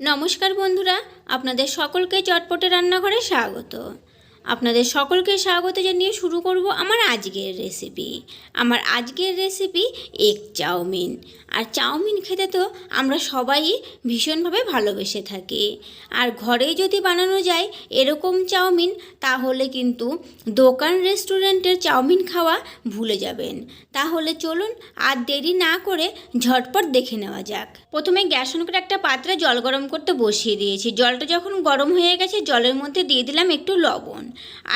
নমস্কার বন্ধুরা আপনাদের সকলকে চটপটে রান্নাঘরে স্বাগত। আপনাদের সকলকে স্বাগত জানিয়ে শুরু করব আমার আজকের রেসিপি আমার আজকের রেসিপি এগ চাউমিন। আর চাউমিন খেতে তো আমরা সবাই ভীষণভাবে ভালোবেসে থাকি। আর ঘরেই যদি বানানো যায় এরকম চাউমিন, তাহলে কিন্তু দোকান রেস্টুরেন্টের চাউমিন খাওয়া ভুলে যাবেন। তাহলে চলুন আর দেরি না করে ঝটপট দেখে নেওয়া যাক। প্রথমে গ্যাস অন করে একটা পাত্রে জল গরম করতে বসিয়ে দিয়েছি। জলটা যখন গরম হয়ে গেছে, জলের মধ্যে দিয়ে দিলাম একটু লবণ।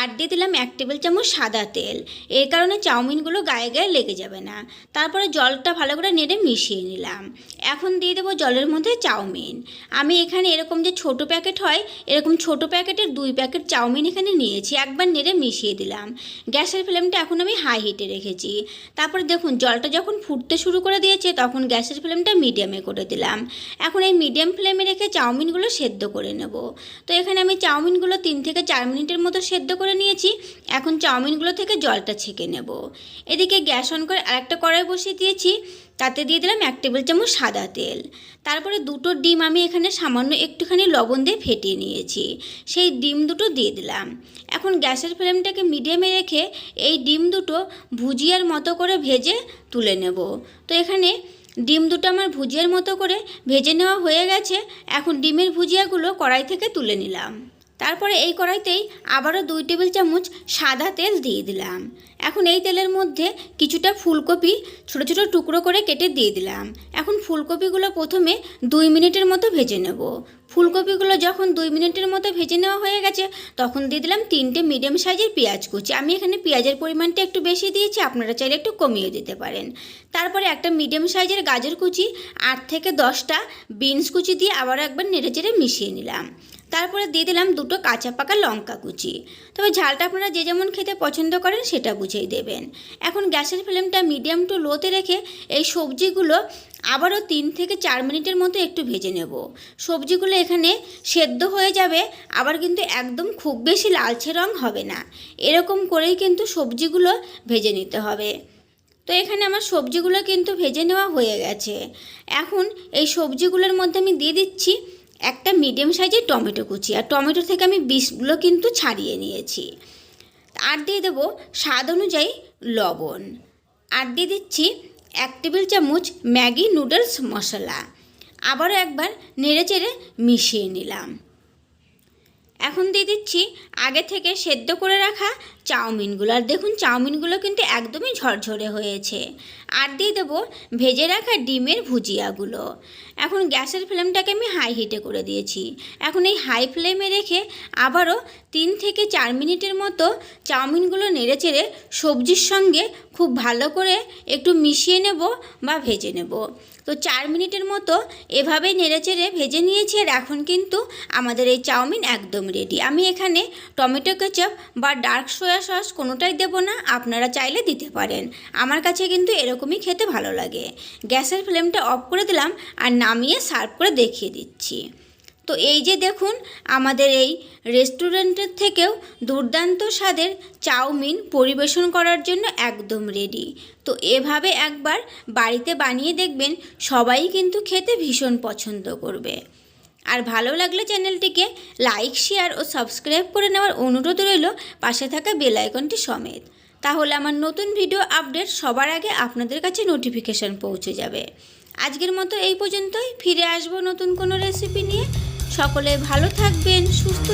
আর দিয়ে দিলাম এক টেবিল চামচ সাদা তেল। এর কারণে চাউমিনগুলো গায়ে গায়ে লেগে যাবে না। তারপরে জলটা ভালো করে নেড়ে মিশিয়ে নিলাম। এখন দিয়ে দেবো জলের মধ্যে চাউমিন। আমি এখানে এরকম যে ছোট প্যাকেট হয়, এরকম ছোট প্যাকেটের দুই প্যাকেট চাউমিন এখানে নিয়েছি। একবার নেড়ে মিশিয়ে দিলাম। গ্যাসের ফ্লেমটা এখন আমি হাই হিটে রেখেছি। তারপরে দেখুন, জলটা যখন ফুটতে শুরু করে দিয়েছে, তখন গ্যাসের ফ্লেমটা মিডিয়ামে করে দিলাম। এখন এই মিডিয়াম ফ্লেমে রেখে চাউমিনগুলো সেদ্ধ করে নেব। তো এখানে আমি চাউমিনগুলো তিন থেকে চার মিনিটের মতো সেদ্ধ করে নিয়েছি, এখন চাউমিনগুলো থেকে জলটা ছেঁকে নেব। এদিকে গ্যাস অন করে আরেকটা কড়াই বসিয়ে দিয়েছি, তাতে দিয়ে দিলাম এক টেবিল চামচ সাদা তেল। তারপরে দুটো ডিম আমি এখানে সামান্য একটুখানি লবণ দিয়ে ফেটিয়ে নিয়েছি, সেই ডিম দুটো দিয়ে দিলাম। এখন গ্যাসের ফ্লেমটাকে মিডিয়ামে রেখে এই ডিম দুটো ভুজিয়ার মতো করে ভেজে তুলে নেব। তো এখানে ডিম দুটো আমার ভুজিয়ার মতো করে ভেজে নেওয়া হয়ে গেছে, এখন ডিমের ভুজিয়াগুলো কড়াই থেকে তুলে নিলাম। তারপরে এই কড়াইতেই আবারও দুই টেবিল চামচ সাদা তেল দিয়ে দিলাম। এখন এই তেলের মধ্যে কিছুটা ফুলকপি ছোট ছোট টুকরো করে কেটে দিয়ে দিলাম। এখন ফুলকপিগুলো প্রথমে দুই মিনিটের মতো ভেজে নেব। ফুলকপিগুলো যখন দুই মিনিটের মতো ভেজে নেওয়া হয়ে গেছে, তখন দিয়ে দিলাম তিনটে মিডিয়াম সাইজের পেঁয়াজ কুচি। আমি এখানে পেঁয়াজের পরিমাণটা একটু বেশি দিয়েছি, আপনারা চাইলে একটু কমিয়ে দিতে পারেন। তারপরে একটা মিডিয়াম সাইজের গাজর কুচি, আট থেকে দশটা বিনস কুচি দিয়ে আবার একবার নেড়ে চেড়ে মিশিয়ে নিলাম। তারপরে দিয়ে দিলাম দুটো কাঁচা পাকা লঙ্কা কুচি। তবে ঝালটা আপনারা যে যেমন খেতে পছন্দ করেন, সেটা বুঝেই দেবেন। এখন গ্যাসের ফ্লেমটা মিডিয়াম টু লোতে রেখে এই সবজিগুলো আবারও তিন থেকে চার মিনিটের মতো একটু ভেজে নেব। সবজিগুলো এখানে সেদ্ধ হয়ে যাবে, আবার কিন্তু একদম খুব বেশি লালচে রং হবে না। এরকম করেই কিন্তু সবজিগুলো ভেজে নিতে হবে। তো এখানে আমার সবজিগুলো কিন্তু ভেজে নেওয়া হয়ে গেছে। এখন এই সবজিগুলোর মধ্যে আমি দিয়ে দিচ্ছি একটা মিডিয়াম সাইজের টমেটো কুচি, আর টমেটো থেকে আমি বিষগুলো কিন্তু ছাড়িয়ে নিয়েছি। আর দিয়ে দেবো স্বাদ অনুযায়ী লবণ। আর দিয়ে দিচ্ছি এক টেবিল চামচ ম্যাগি নুডলস মশলা। আবারও একবার নেড়ে চেড়ে মিশিয়ে নিলাম। এখন দিয়ে দিচ্ছি আগে থেকে সেদ্ধ করে রাখা চাউমিনগুলো। আর দেখুন, চাউমিনগুলো কিন্তু একদমই ঝরঝরে হয়েছে। আর দিয়ে দেবো ভেজে রাখা ডিমের ভুজিয়াগুলো। এখন গ্যাসের ফ্লেমটাকে আমি হাই হিটে করে দিয়েছি। এখন এই হাই ফ্লেমে রেখে আবারও তিন থেকে চার মিনিটের মতো চাউমিনগুলো নেড়ে চেড়ে সবজির সঙ্গে খুব ভালো করে একটু মিশিয়ে নেব বা ভেজে নেব। তো চার মিনিটের মতো এভাবেই নেড়েচেড়ে ভেজে নিয়েছি আর এখন কিন্তু আমাদের এই চাউমিন একদম রেডি আমি এখানে টমেটো কেচাপ বা ডার্ক সোয়া সস কোনোটাই দেবো না, আপনারা চাইলে দিতে পারেন। আমার কাছে কিন্তু এরকমই খেতে ভালো লাগে। গ্যাসের ফ্লেমটা অফ করে দিলাম আর নামিয়ে সার্ভ করে দেখিয়ে দিচ্ছি। তো এই যে দেখুন, আমাদের এই রেস্টুরেন্টের থেকেও দুর্দান্ত স্বাদের চাউমিন পরিবেশন করার জন্য একদম রেডি তো এভাবে একবার বাড়িতে বানিয়ে দেখবেন, সবাই কিন্তু খেতে ভীষণ পছন্দ করবে। আর ভালো লাগলে চ্যানেলটিকে লাইক, শেয়ার ও সাবস্ক্রাইব করে নেওয়ার অনুরোধ রইল পাশে থাকা বেল আইকনটি সমেত। তাহলে আমার নতুন ভিডিও আপডেট সবার আগে আপনাদের কাছে নোটিফিকেশান পৌঁছে যাবে। আজকের মতো এই পর্যন্তই। ফিরে আসব নতুন কোনো রেসিপি নিয়ে। সকলে ভালো থাকবেন সুস্থ